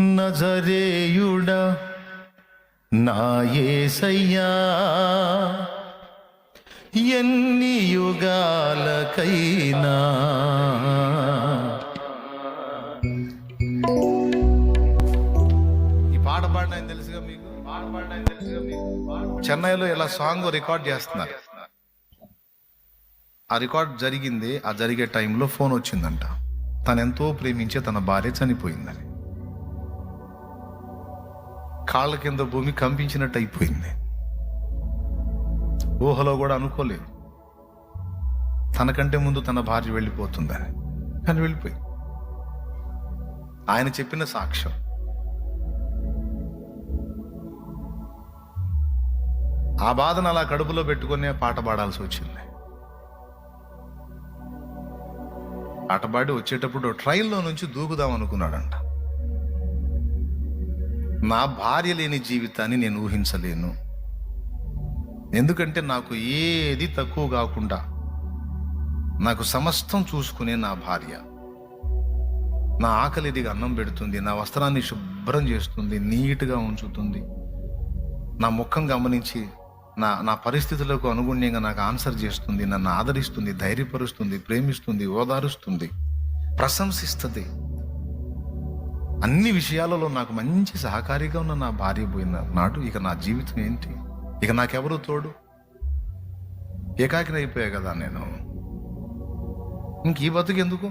నజరేయుడా నా యేసయ్యా ఎన్ని యుగాలకైనా. ఈ పాట పాడిన తెలుసుగా మీకు? పాట పాడిన ఆయన తెలుసుగా మీకు? చెన్నైలో ఇలా సాంగ్ రికార్డ్ చేస్తున్నారు? ఆ రికార్డ్ జరిగింది ఆ జరిగే టైంలో ఫోన్ వచ్చిందంట. తను ఎంతో ప్రేమించే తన భార్య చనిపోయిందని. కాళ్ళ కింద భూమి కంపించినట్టు అయిపోయింది. ఊహలో కూడా అనుకోలేదు. తనకంటే ముందు తన భార్య వెళ్ళిపోతుందని. కానీ వెళ్ళిపోయి. ఆయన చెప్పిన సాక్ష్యం. ఆ బాధను అలా కడుపులో పెట్టుకునే పాట పాడాల్సి వచ్చింది. పాట పాడి వచ్చేటప్పుడు ట్రైన్లో నుంచి దూకుదాం అనుకున్నాడంట. నా భార్య లేని జీవితాన్ని నేను ఊహించలేను. ఎందుకంటే నాకు ఏది తక్కువ కాకుండా నాకు సమస్తం చూసుకునే నా భార్య. నా ఆకలిదిగా అన్నం పెడుతుంది నా వస్త్రాన్ని శుభ్రం చేస్తుంది నీట్గా ఉంచుతుంది. నా ముఖం గమనించి నా నా పరిస్థితులకు అనుగుణ్యంగా నాకు ఆన్సర్ చేస్తుంది నన్ను ఆదరిస్తుంది ధైర్యపరుస్తుంది ప్రేమిస్తుంది ఓదారుస్తుంది ప్రశంసిస్తుంది. అన్ని విషయాలలో నాకు మంచి సహకారిగా ఉన్న నా భార్య పోయిన నాడు ఇక నా జీవితం ఏంటి? ఇక నాకెవరు తోడు? ఏకాకినైపోయా కదా నేను. ఇంక ఈ బతుకు ఎందుకు?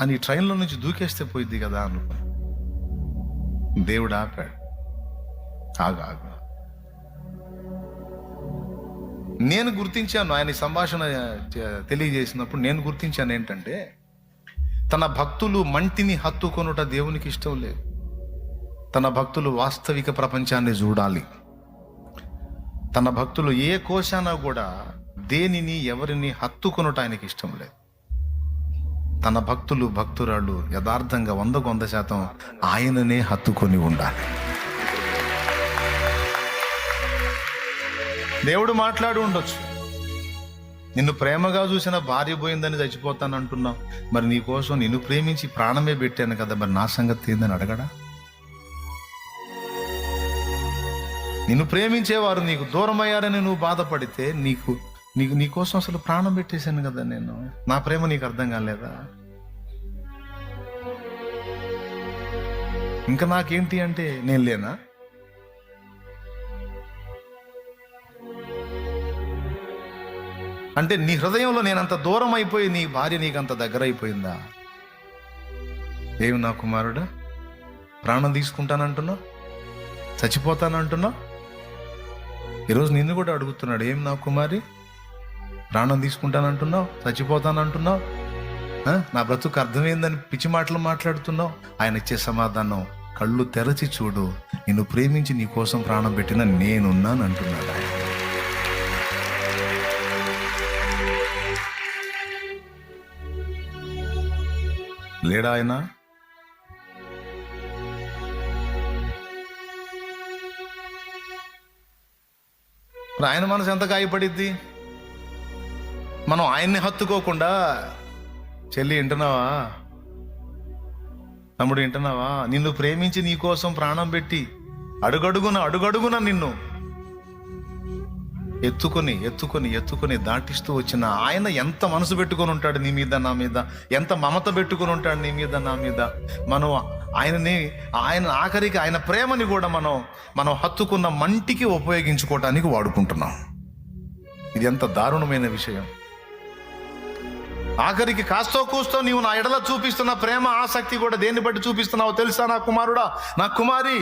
అని ట్రైన్లో నుంచి దూకేస్తే పోయింది కదా అనుకో దేవుడు ఆపాడు. ఆగు ఆగు. నేను గుర్తించాను ఆయన సంభాషణ తెలియజేసినప్పుడు నేను గుర్తించాను ఏంటంటే తన భక్తులు మంటిని హత్తుకొనుట దేవునికి ఇష్టం లేదు. తన భక్తులు వాస్తవిక ప్రపంచాన్ని చూడాలి. తన భక్తులు ఏ కోశాన కూడా దేనిని ఎవరిని హత్తుకొనుట ఆయనకి ఇష్టం లేదు. తన భక్తులు భక్తురాళ్ళు యథార్థంగా వందకు వంద శాతం ఆయననే హత్తుకొని ఉండాలి. దేవుడు మాట్లాడి ఉండొచ్చు. నిన్ను ప్రేమగా చూసిన భార్య పోయిందని చచ్చిపోతాను అంటున్నావు మరి నీ కోసం నిన్ను ప్రేమించి ప్రాణమే పెట్టాను కదా మరి నా సంగతి ఏందని అడగడా? నిన్ను ప్రేమించేవారు నీకు దూరమయ్యారని నువ్వు బాధపడితే నీకు నీకు నీ కోసం అసలు ప్రాణం పెట్టేశాను కదా నేను. నా ప్రేమ నీకు అర్థం కాలేదా? ఇంకా నాకేంటి అంటే నేను లేనా? అంటే నీ హృదయంలో నేనంత దూరం అయిపోయి నీ భార్య నీకంత దగ్గర అయిపోయిందా ఏమి నా కుమారుడా ప్రాణం తీసుకుంటానంటున్నావు? చచ్చిపోతానంటున్నావు? ఈరోజు నిన్ను కూడా అడుగుతున్నాడు ఏం నా కుమారి? ప్రాణం తీసుకుంటానంటున్నావు? చచ్చిపోతానంటున్నావు? నా బ్రతుకు అర్థమైందని పిచ్చి మాటలు మాట్లాడుతున్నావు? ఆయన ఇచ్చే సమాధానం కళ్ళు తెరచి చూడు. నిన్ను ప్రేమించి నీ కోసం ప్రాణం పెట్టిన నేనున్నాను అంటున్నాడు లేడా ఆయన? ఆయన మనసు ఎంత గాయపడిద్ది? మనం ఆయన్ని హత్తుకోకుండా చెల్లి వింటున్నావా? తమ్ముడు వింటున్నావా? నిన్ను ప్రేమించి నీకోసం ప్రాణం పెట్టి అడుగడుగున అడుగడుగున నిన్ను ఎత్తుకొని ఎత్తుకొని ఎత్తుకొని దాటిస్తూ వచ్చిన ఆయన ఎంత మనసు పెట్టుకొని ఉంటాడు నీ మీద నా మీద? ఎంత మమత పెట్టుకొని ఉంటాడు నీ మీద నా మీద? మనం ఆయనని ఆయన ఆఖరికి ఆయన ప్రేమని కూడా మనం మనం హత్తుకున్న మంటికి ఉపయోగించుకోవటానికి వాడుకుంటున్నాం. ఇది ఎంత దారుణమైన విషయం. ఆఖరికి కాస్తో కూస్తో నీవు నా ఎడల చూపిస్తున్న ప్రేమ ఆసక్తి కూడా దేన్ని బట్టి చూపిస్తున్నావో తెలుసా నా కుమారుడా? నా కుమారి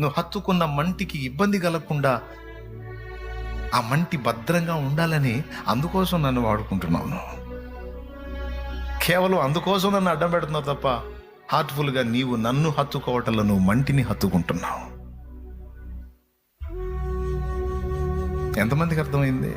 నువ్వు హత్తుకున్న మంటికి ఇబ్బంది కలగకుండా ఆ మంటి భద్రంగా ఉండాలని అందుకోసం నన్ను వాడుకుంటున్నావు కేవలం అందుకోసం నన్ను అడ్డం పెడుతున్నావు తప్ప హార్ట్ఫుల్గా నీవు నన్ను హత్తుకోవటంలో నువ్వు మంటిని హత్తుకుంటున్నావు. ఎంతమందికి అర్థమైంది?